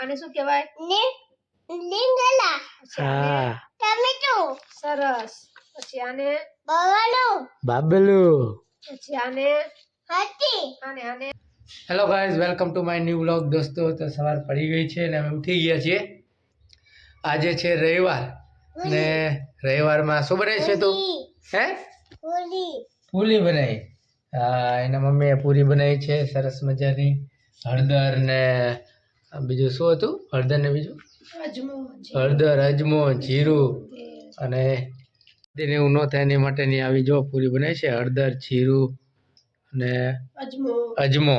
આને શું કહેવાય? લીંગલા. હા. ટમેટું. સરસ. પછી આને? બવાલું બાબલું. પછી આને? હતી આને આને? Hello guys welcome to my new vlog દોસ્તો તો સવાર પડી ગઈ છે અને અમે ઉઠી ગયા છીએ. આજે છે રવિવાર. ને રવિવારમાં શું બનાવી છે તું? હે? પૂરી પૂરી બનાવી. હા એના મમ્મીએ પૂરી બનાવી છે. સરસ મજાની હળદર ને બીજું શું હતું? હળદર ને બીજું હળદર અજમો જીરું. અને તેને એવું ન થાય એની માટેની આવી જો પૂરી બનાવી છે. હળદર જીરું અને અજમો.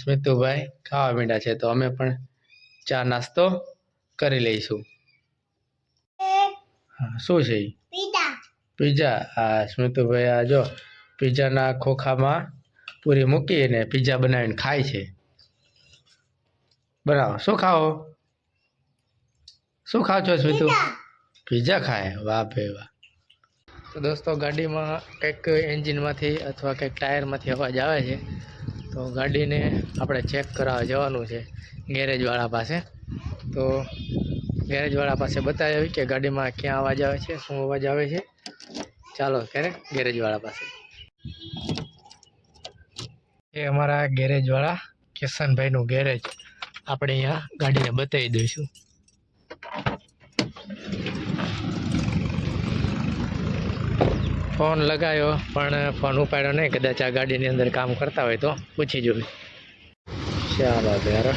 સ્મિતુભાઈ ખાવા મીંડા છે. તો અમે પણ ચા નાસ્તો કરી લઈશું. હા શું છે? પીઝા. હા સ્મિતુભાઈ આ જો પીઝાના ખોખામાં પૂરી મૂકી અને પીઝા બનાવીને ખાય છે. બનાવો શું ખાઓ? શું ખાવ છો સ્મિતુ? પીઝા. ખાય? વાહ ભે વાહ. તો દોસ્તો ગાડીમાં કંઈક એન્જિનમાંથી અથવા કંઈક ટાયરમાંથી અવાજ આવે છે તો ગાડીને આપણે ચેક કરાવવા જવાનું છે ગેરેજવાળા પાસે. તો ગેરેજવાળા પાસે બતાવી કે ગાડીમાં ક્યાં અવાજ આવે છે શું અવાજ આવે છે. ચાલો ત્યારે ગેરેજવાળા પાસે. એ અમારા ગેરેજવાળા કિશનભાઈનું ગેરેજ. આપણે અહીંયા ગાડીને બતાવી દઈશું. ફોન લગાવ્યો પણ ફોન ઉપાડ્યો નહીં. કદાચ આ ગાડીની અંદર કામ કરતા હોય તો પૂછી જોયું ચાલો ત્યારે.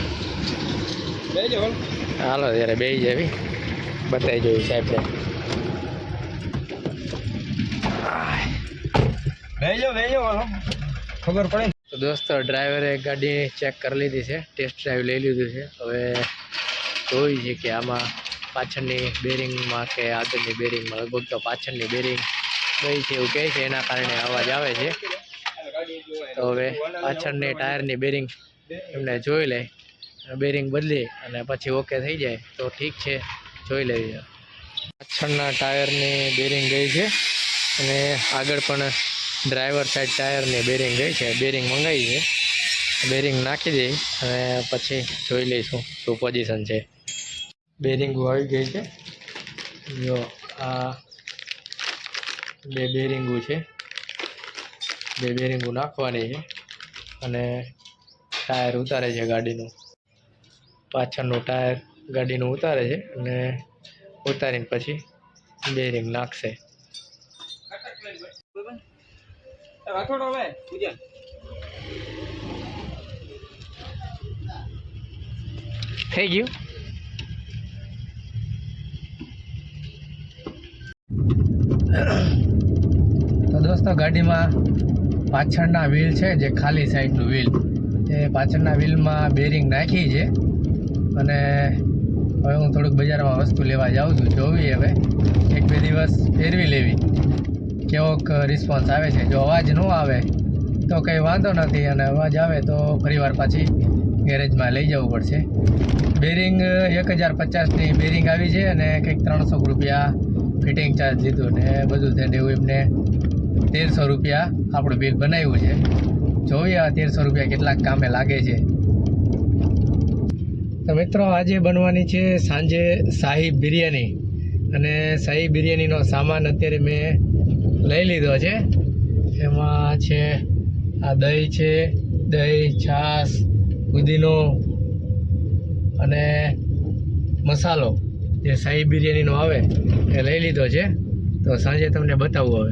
હાલો ત્યારે બે જવી. બતાવી જોયું સાહેબને ખબર પડે તો દોસ્તો ડ્રાઈવરે ગાડી ચેક કરી લીધી છે. ટેસ્ટ ડ્રાઈવ લઈ લીધું છે. હવે જોઈ છે કે આમાં પાછળની બેરિંગમાં કે આગળની બેરિંગમાં લગભગ તો પાછળની બેરિંગ ગઈ છે એવું કહે છે. એના કારણે અવાજ આવે છે. તો હવે પાછળની ટાયરની બેરિંગ એમને જોઈ લે. બેરિંગ બદલી અને પછી ઓકે થઈ જાય. તો ઠીક છે. જોઈ લેવી પાછળના ટાયરની બેરિંગ ગઈ છે. અને આગળ પણ ડ્રાઈવર સાઈડ ટાયરની બેરિંગ ગઈ છે. બેરિંગ મંગાવી છે. બેરિંગ નાખી દઈ અને પછી જોઈ લઈશું શું પોઝિશન છે. બેરિંગ આવી ગઈ છે. જો આ બે બેરિંગો છે. બે બેરિંગો નાખવાની છે. અને ટાયર ઉતારે છે ગાડીનું. પાછળનું ટાયર ગાડીનું ઉતારે છે અને ઉતારીને પછી બેરિંગ નાખશે. વાથોડો હવે પૂજા થઈ ગયું? તો દોસ્તો ગાડીમાં પાછળના વ્હીલ છે જે ખાલી સાઈડનું વ્હીલ. એ પાછળના વ્હીલમાં બેરિંગ નાખી છે. અને હવે હું થોડુંક બજારમાં વસ્તુ લેવા જાઉં છું જોવી હવે. એક બે દિવસ ફેરવી લેવી. કેવોક રિસ્પોન્સ આવે છે. જો અવાજ ન આવે, તો કંઈ વાંધો નથી અને અવાજ આવે તો ફરીવાર પાછી ગેરેજમાં લઈ જવું પડશે. બેરિંગ એક હજાર પચાસની બેરિંગ આવી છે અને કંઈક ત્રણસો રૂપિયા ફિટિંગ ચાર્જ લીધું ને બધું થઈને એવું એમને તેરસો રૂપિયા આપણું બિલ બનાવ્યું છે. જોઈએ આ તેરસો રૂપિયા કેટલાક કામે લાગે છે. તો મિત્રો, આજે બનવાની છે સાંજે શાહી બિરયાની. અને શાહી બિરયાનીનો સામાન અત્યારે મેં લઈ લીધો છે. એમાં છે, આ દહીં છે, દહીં, છાશ, પુદીનો અને મસાલો. જે શાહી બિરયાનીનો આવે, એ લઈ લીધો છે. તો સાંજે તમને બતાવું હવે.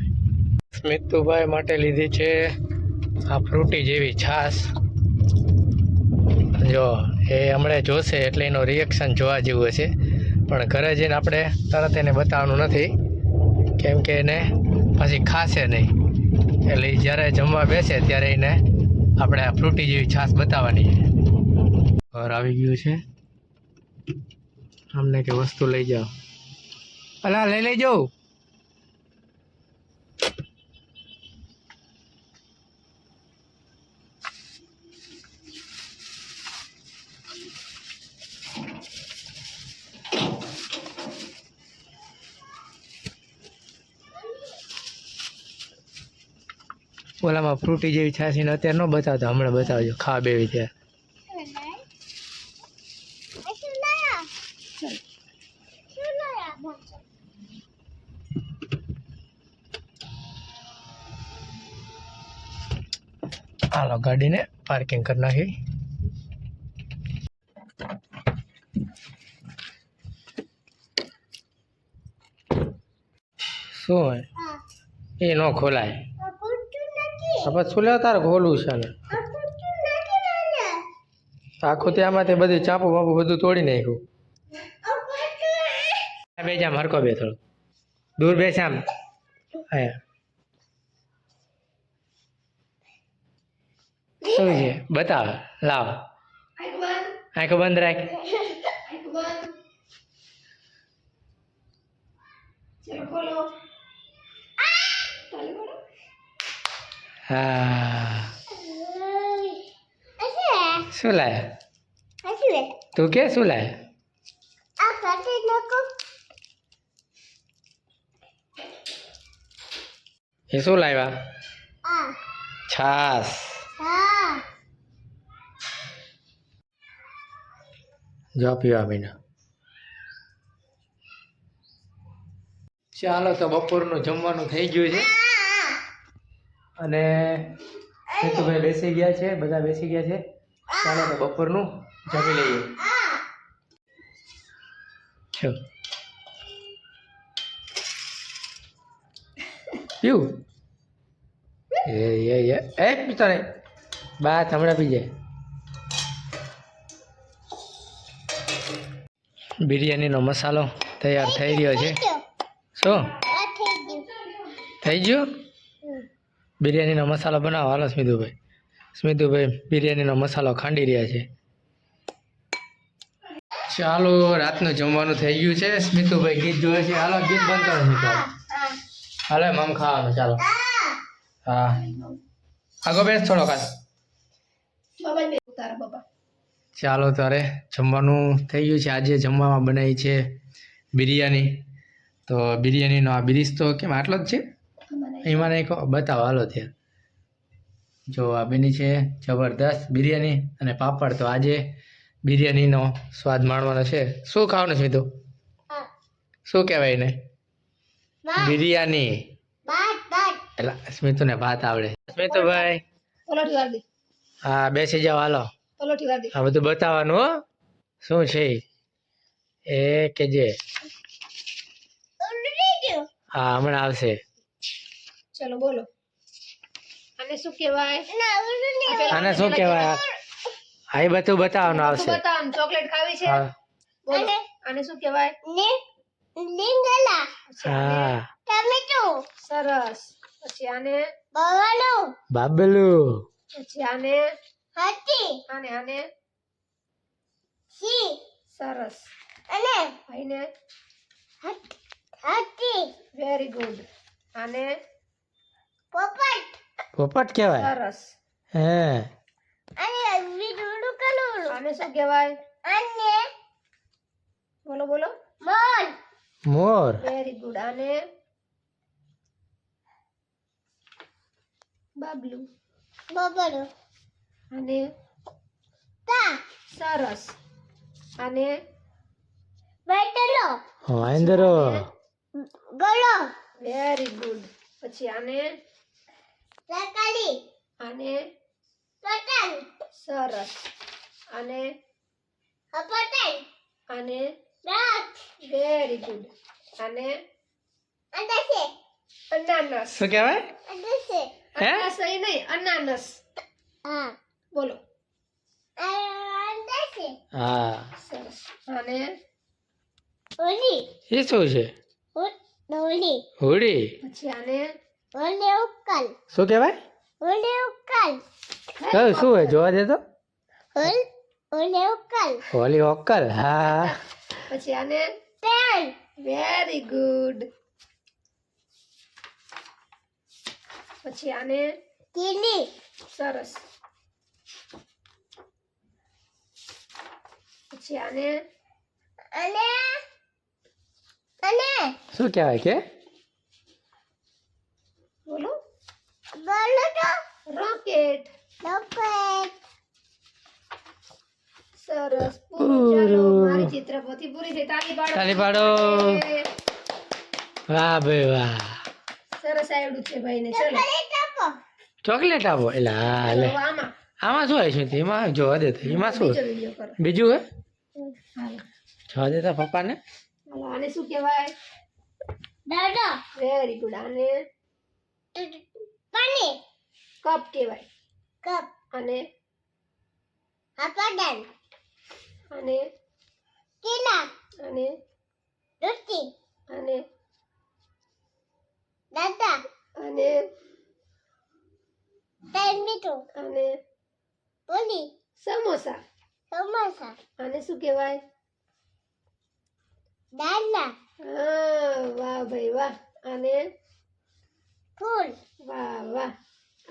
સ્મિતુભાઈ માટે લીધી છે આ ફ્રૂટી જેવી છાશ. જો, એ હમણાં જોશે એટલે એનું રિએક્શન જોવા જેવું હશે. પણ ઘરે જઈને આપણે તરત એને બતાવવાનું નથી. કેમ કે એને પછી ખાશે નહીં. એટલે જ્યારે જમવા બેસે ત્યારે એને આપણે ફ્રૂટી જેવી છાશ બતાવવાની છે. ઘર આવી ગયું છે. અમને કે વસ્તુ લઈ જાઓ. અલા, લઈ લઈ જાઉં ઓલામાં ફ્રૂટી જેવી છાશીને અત્યારે ન બતાવતા હમણાં બતાવજો. ખા બેવી લાયા હાલો ગાડીને પાર્કિંગ કરી નાખી. શું હોય? એ ન ખોલાય. હવે શું લેવા? તારે ખોલવું છે ને. આખું ત્યાંમાંથી બધી ચાપુ બાપુ બધું તોડી નાખ્યું. બે જામ હરકો બે થોડું દૂર બેસે આમ. હા શું છે? બતાવ. લાવ. આંખો બંધ રાખ. આંખ બંધ ચલો ખોલો તાલી બોલો હા શું લાયા? તું કે શું લાયા? એ શું લાવ્યા? છાસ. જો પીવા મીના. ચાલો તો બપોરનું જમવાનું થઈ ગયું છે. અને ભાઈ બેસી ગયા છે બધા બેસી ગયા છે. ચાલો તો બપોરનું જમી લઈએ. પીવું એ એ એ. એ પીતો નહીં બા હમણાં પી જાય. બિરયાનીનો મસાલો તૈયાર થઈ રહ્યો છે. શું? થઈ ગયો? બિરયાનીનો મસાલો બનાવો. હાલો સ્મિતુભાઈ. સ્મિતુભાઈ બિરયાનીનો મસાલો ખાંડી રહ્યા છે. ચાલો, રાતનું જમવાનું થઈ ગયું છે. સ્મિતુભાઈ ગીત જોવે છે. હાલો, ગીત બંધ કરો સ્મિતુ હાલો મમ ખાવાનું, ચાલો. હા. આગો બેસ થોડો બાબા ચાલો, તારે જમવાનું થઈ ગયું છે. આજે જમવામાં બનાવી છે બિરયાની. તો બિરયાનીનો આ બિરીસ તો કેમ આટલો જ છે? એમાં નહીં કહો બતાવો. હાલો ત્યાં. જો આ બની છે જબરદસ્ત બિરયાની અને પાપડ. તો આજે બિરયાનીનો સ્વાદ માણવાનો છે. શું ખાવાનું છે તું શું કહેવાય ને બિરયાની. એટલે સ્મિતુને ભાત આવડે. સ્મિતુભાઈ હા બેસી જાઓ હાલો. આ બધું બતાવવાનું હો. શું છે એ કે જે? હા હમણાં આવશે. ચલો બોલો. અને શું કહેવાય? ના ઉડી આ પેલા આને શું કહેવાય? આ એ બધું બતાવવાનું આવશે. બતાવ ચોકલેટ ખાવી છે? બોલો. અને? શું કહેવાય? લીંગલા. હા. ટમેટો. સરસ. પછી આને? બવાલો. બાબલું. પછી આને? હાથી આને આને? સી સરસ. અને ભાઈને હાથી વેરી ગુડ આને? પોપટ. પોપટ કહેવાય? સરસ. હે. અને વિડુડુ કલુડુ આને શું કહેવાય? અને બોલો બોલો. મોર. મોર. વેરી ગુડ અને બાબલું. બબલુ. અને તા. સરસ. અને બેટલો વાંદરો. ગળો. વેરી ગુડ પછી આને લકાડી અને પતંગ. સરસ. અને પતંગ. અને રાત વેરી ગુડ અને અનાસે અનાનસ. શું કહેવાય? અનાસે હે? અનાનસ નહીં અનાનસ. હા. બોલો. અનાસે હા. સરસ. અને હોળી. એ શું છે? હોળી. હોળી? પછી આને ઓલી ઉકલ. શું કહેવાય? ઓલી ઉકલ. કયું શું હોય? જોવા દે તો. ઓલ ઉકલ. હોળી ઓક્કલ હા. પછી આને? પેન. વેરી ગુડ પછી આને? કીલી સરસ. પછી આને? અને અને. શું કહેવાય કે બોલો બોલો તો રોકેટ લોકેટ સરસ. પૂરું. ચાલો મારી ચિત્ર પોથી પૂરી થઈ. તાલી પાડો. તાલી પાડો. વાહ ભાઈ વાહ. સરસ આવડું છે ભાઈને. ચલો. ચોકલેટ આપો. એટલે હા લે. આમાં. આમાં શું આવી છે એમાં જોવા દે એમાં શું? બીજો હે? જોવા દેતા પપ્પાને. ને આને શું કહેવાય? દાદા. વેરી ગુડ આને. પાણી કપ કહેવાય. કપ. અને હાપાડન અને કેલા. અને રોટી અને દાદા. અને મીઠું. અને પોલી સમોસા. સમોસા. અને શું કહેવાય? દાદા હા વાહ ભાઈ વાહ. અને ફૂલ. વાહ વાહ.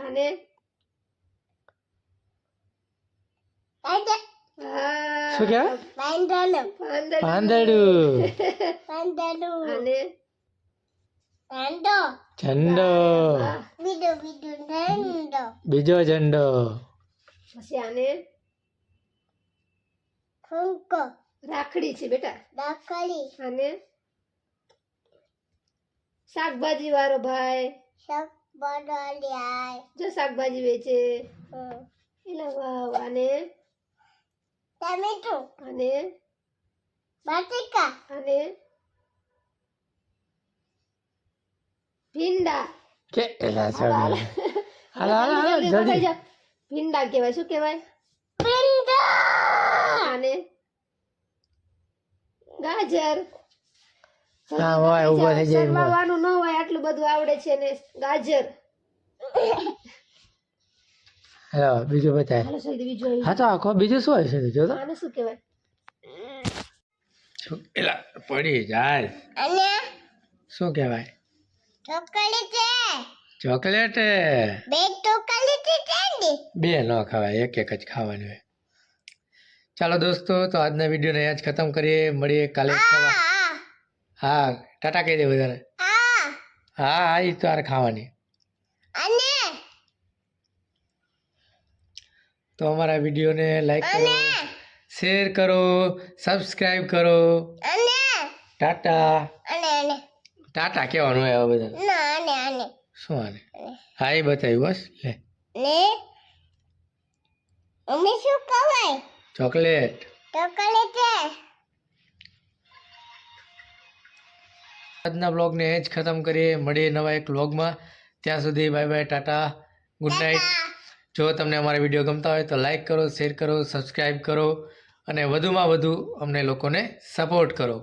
અને શું કહેવાય પાંદડું પાંદડું. પાંદડું પાંદડું અને ઝંડો. વાહ. બીજું બીજું બીજો ઝંડો. પછી આને ફૂંકો રાખડી છે બેટા. રાખડી. અને શાકભાજી વાળો ભાઈ. બદલ્યાય જો શાકભાજી વેચે. અને ટમેટું. અને બટેકા. અને ભીંડા. કે એલા હાલો, હાલો. હાલો જલ્દી. ભીંડા કહેવાય. શું કહેવાય? ભીંડા. અને ગાજર. હા હોય ઊભા થઈ જાય બધું આવડે છે ને ગાજર. હા બીજું બતાય. હાલો જલ્દી બીજું હા તો આખો બીજું શું હોય છે જો તો? આને શું કહેવાય? એલા પડી જાય. અને શું કહેવાય? ચોકલેટ. છે ચોકલેટ. બે ચોકલેટ છે કેન્ડી બે ન ખવાય એક એક જ ખાવાની હોય. ચાલો દોસ્તો તો આજના વિડીયોને અહીંયા જ ખતમ કરીએ. મળીએ કાલે હા ટાટા કહી દે બધાને. હા હા એ તારે ખાવાની. અને? તો અમારા વિડીયોને લાઈક કરો શેર કરો સબસ્ક્રાઇબ કરો. અને? ટાટા. અને અને? ટાટા કહેવાનું હોય આવા બધા ના અને અને? શું આને? હા એ બતાવ્યું બસ લે. ને? અમે શું કહેવાય ચોકલેટ. ચોકલેટ આજના બ્લોગને એ જ ખતમ કરીએ. મળીએ નવા એક બ્લોગમાં. ત્યાં સુધી bye bye tata good night. જો તમને અમારા વીડિયો ગમતા હોય તો લાઇક કરો શેર કરો સબસ્ક્રાઈબ કરો અને વધુમાં વધુ અમને લોકોને સપોર્ટ કરો.